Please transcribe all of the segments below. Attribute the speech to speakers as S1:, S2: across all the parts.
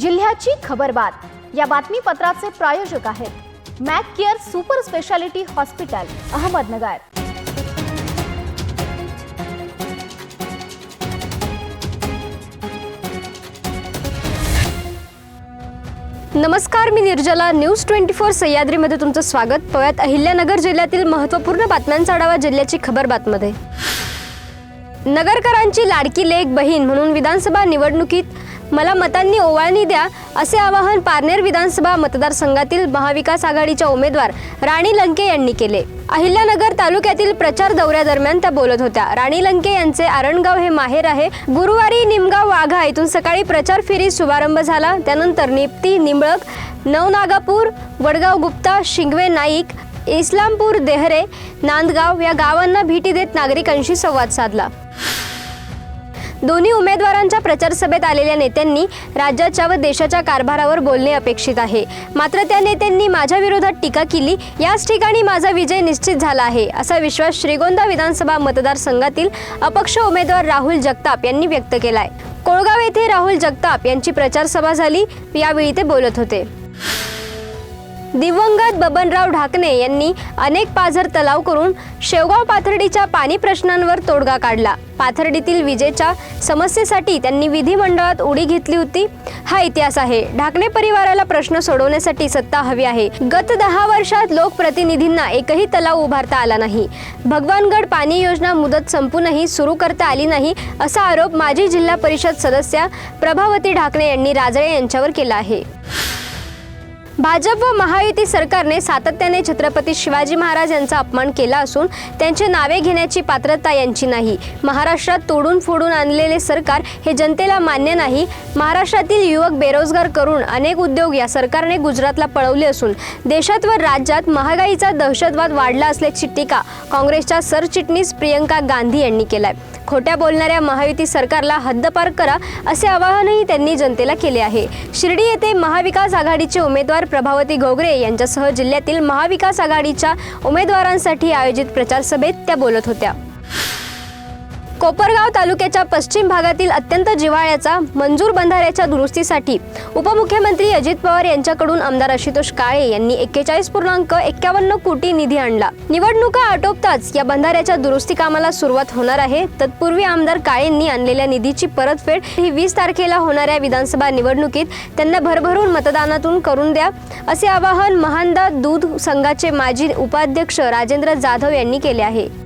S1: जिल्ह्याची खबरबात या बातमीपत्राचे प्रायोजक आहेत Mac care super speciality hospital Ahmednagar.
S2: नमस्कार मी निर्जला. न्यूज ट्वेंटी फोर सह्याद्रीमध्ये तुमचं स्वागत. पव्यात अहिल्यानगर जिल्ह्यातील महत्त्वपूर्ण बातम्यांचा आढावा जिल्ह्याची खबर बातमध्ये. नगरकरांची लाडकी लेख बहीण म्हणून विधानसभा निवडणुकीत मला मतांनी ओवाळणी द्या असे आवाहन पारनेर विधानसभा मतदारसंघातील महाविकास आघाडीच्या उमेदवार राणी लंके यांनी केले. अहिल्यानगर तालुक्यातील प्रचार दौऱ्यादरम्यान त्या बोलत होत्या. राणी लंके यांचे आरणगाव हे माहेर आहे. गुरुवारी निमगाव वाघा इथून सकाळी प्रचार फेरी शुभारंभ झाला. त्यानंतर निप्ती निंबळक नवनागापूर वडगाव गुप्ता शिंगवे नाईक इस्लामपूर देहरे नांदगाव या गावांना भेटी देत नागरिकांशी संवाद साधला. दोन्ही उमेदवारांच्या प्रचार सभेत आलेल्या नेत्यांनी राज्याच्या व देशाच्या कारभारावर बोलणे अपेक्षित आहे. मात्र त्या नेत्यांनी माझ्या विरोधात टीका केली याच ठिकाणी माझा विजय निश्चित झाला आहे असा विश्वास श्रीगोंदा विधानसभा मतदारसंघातील अपक्ष उमेदवार राहुल जगताप यांनी व्यक्त केलाय. कोळगाव येथे राहुल जगताप यांची प्रचारसभा झाली यावेळी ते बोलत होते. दिवंगत बबनराव ढाकणे यांनी अनेक पाझर तलाव करून शेवगाव पाथर्डीच्या पाणी प्रश्नांवर तोडगा काढला. पाथर्डीतील विजेच्या समस्येसाठी त्यांनी विधिमंडळात उडी घेतली होती. हा इतिहास आहे. ढाकणे परिवाराला प्रश्न सोडवण्यासाठी सत्ता हवी आहे. गत दहा वर्षात लोकप्रतिनिधींना एकही तलाव उभारता आला नाही. भगवानगड पाणी योजना मुदत संपूनही सुरू करता आली नाही असा आरोप माजी जिल्हा परिषद सदस्या प्रभावती ढाकणे यांनी राजळे यांच्यावर केला आहे. भाजप व महायुती सरकारने सातत्याने छत्रपती शिवाजी महाराज यांचा अपमान केला असून त्यांचे नावे घेण्याची पात्रता यांची नाही. महाराष्ट्रात तोडून फोडून आणलेले सरकार हे जनतेला मान्य नाही. महाराष्ट्रातील युवक बेरोजगार करून अनेक उद्योग या सरकारने गुजरातला पळवले असून देशात व राज्यात महागाईचा दहशतवाद वाढला असल्याची टीका काँग्रेसच्या सरचिटणीस प्रियंका गांधी यांनी केलाय. खोट्या बोलणाऱ्या महायुती सरकारला हद्दपार करा असे आवाहनही त्यांनी जनतेला केले आहे. शिर्डी येथे महाविकास आघाडीचे उमेदवार प्रभावती घोगरे यांच्यासह जिल्ह्यातील महाविकास आघाडीच्या उमेदवारांसाठी आयोजित प्रचार सभेत त्या बोलत होत्या. कोपरगाव तालुक्याच्या पश्चिम भागातील अत्यंत जिव्हाळ्याचा मंजूर बंधाऱ्याच्या दुरुस्तीसाठी उपमुख्यमंत्री अजित पवार यांच्याकडून आमदार आशुतोष काळे यांनी एक्केचाळीस पूर्णांक एक्क्यावन्न कोटी निधी आणला. निवडणुका आटोपताच या बंधाऱ्याच्या दुरुस्ती कामाला सुरुवात होणार आहे. तत्पूर्वी आमदार काळेंनी आणलेल्या निधीची परतफेड ही वीस तारखेला होणाऱ्या विधानसभा निवडणुकीत त्यांना भरभरून मतदानातून करून द्या असे आवाहन महानदा दूध संघाचे माजी उपाध्यक्ष राजेंद्र जाधव यांनी केले आहे.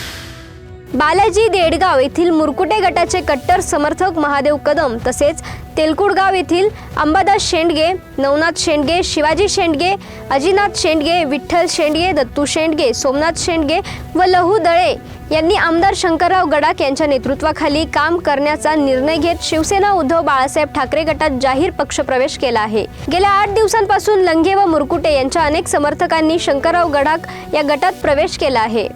S2: बालाजी देडगाव येथील मुरकुटे गटाचे कट्टर समर्थक महादेव कदम तसेच तेलकुडगाव येथील अंबादास शेंडगे नवनाथ शेंडगे शिवाजी शेंडगे अजिनाथ शेंडगे विठ्ठल शेंडगे दत्तू शेंडगे सोमनाथ शेंडगे व लहू दळे यांनी आमदार शंकरराव गडाख यांच्या नेतृत्वाखाली काम करण्याचा निर्णय घेत शिवसेना उद्धव बाळासाहेब ठाकरे गटात जाहीर पक्षप्रवेश केला आहे. गेल्या आठ दिवसांपासून लंगे व मुरकुटे यांच्या अनेक समर्थकांनी शंकरराव गडाख या गटात प्रवेश केला आहे.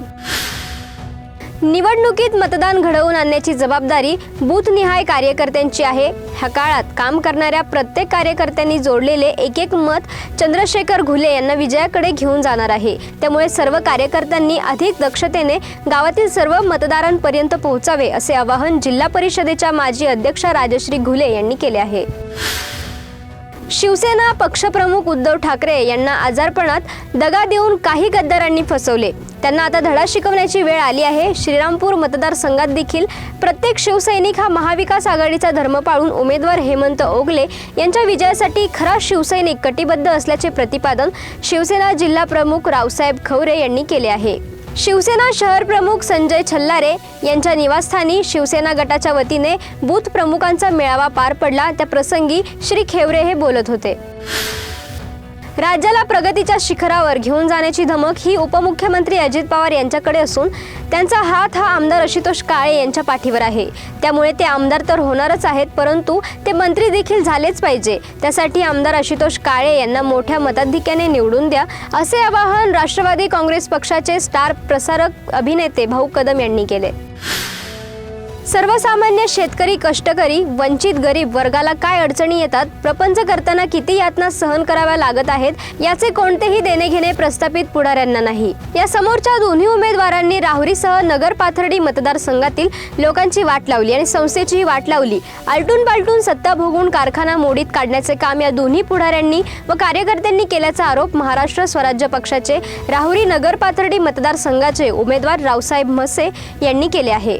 S2: निवडणुकीत मतदान घडवून आणण्याची जबाबदारी बूथनिहाय कार्यकर्त्यांची आहे. ह्या काळात काम करणाऱ्या प्रत्येक कार्यकर्त्यांनी जोडलेले एक एक मत चंद्रशेखर घुले यांना विजयाकडे घेऊन जाणार आहे. त्यामुळे सर्व कार्यकर्त्यांनी अधिक दक्षतेने गावातील सर्व मतदारांपर्यंत पोहोचावे असे आवाहन जिल्हा परिषदेच्या माजी अध्यक्षा राजश्री घुले यांनी केले आहे. शिवसेना पक्षप्रमुख उद्धव ठाकरे यांना आजारपणात दगा देऊन काही गद्दारांनी फसवले. त्यांना आता धडा शिकवण्याची वेळ आली आहे. श्रीरामपूर मतदारसंघात देखील प्रत्येक शिवसैनिक हा महाविकास आघाडीचा धर्म पाळून उमेदवार हेमंत ओगले यांच्या विजयासाठी खरा शिवसैनिक कटिबद्ध असल्याचे प्रतिपादन शिवसेना जिल्हा प्रमुख रावसाहेब खवरे यांनी केले आहे. शिवसेना शहर प्रमुख संजय छल्लारे यांच्या निवासस्थानी शिवसेना गटाच्या वतीने बूथ प्रमुखांचा मेळावा पार पडला. त्या प्रसंगी श्री खेवरे हे बोलत होते. राज्याला प्रगतीच्या शिखरावर घेऊन जाण्याची धमक ही उपमुख्यमंत्री अजित पवार यांच्याकडे असून त्यांचा हात हा आमदार आशुतोष काळे यांच्या पाठीवर आहे. त्यामुळे ते आमदार तर होणारच आहेत परंतु ते मंत्री देखील झालेच पाहिजे. त्यासाठी आमदार आशुतोष काळे यांना मोठ्या मताधिक्याने निवडून द्या असे आवाहन राष्ट्रवादी काँग्रेस पक्षाचे स्टार प्रसारक अभिनेते भाऊ कदम यांनी केले. सर्वसामान्य शेतकरी कष्टकरी वंचित गरीब वर्गाला काय अडचणी येतात? प्रपंच करताना किती यातना सहन कराव्या लागत आहेत? याचे कोणतेही देणे घेणे प्रस्थापित पुढाऱ्यांना नाही. या समोरच्या दोन्ही उमेदवारांनी राहुरीसह नगर पाथर्डी मतदारसंघातील लोकांची वाट लावली आणि संस्थेचीही वाट लावली. आलटून पालटून सत्ता भोगून कारखाना मोडीत काढण्याचे काम या दोन्ही पुढाऱ्यांनी व कार्यकर्त्यांनी केल्याचा आरोप महाराष्ट्र स्वराज्य पक्षाचे राहुरी नगर पाथर्डी मतदारसंघाचे उमेदवार रावसाहेब म्हसे यांनी केले आहे.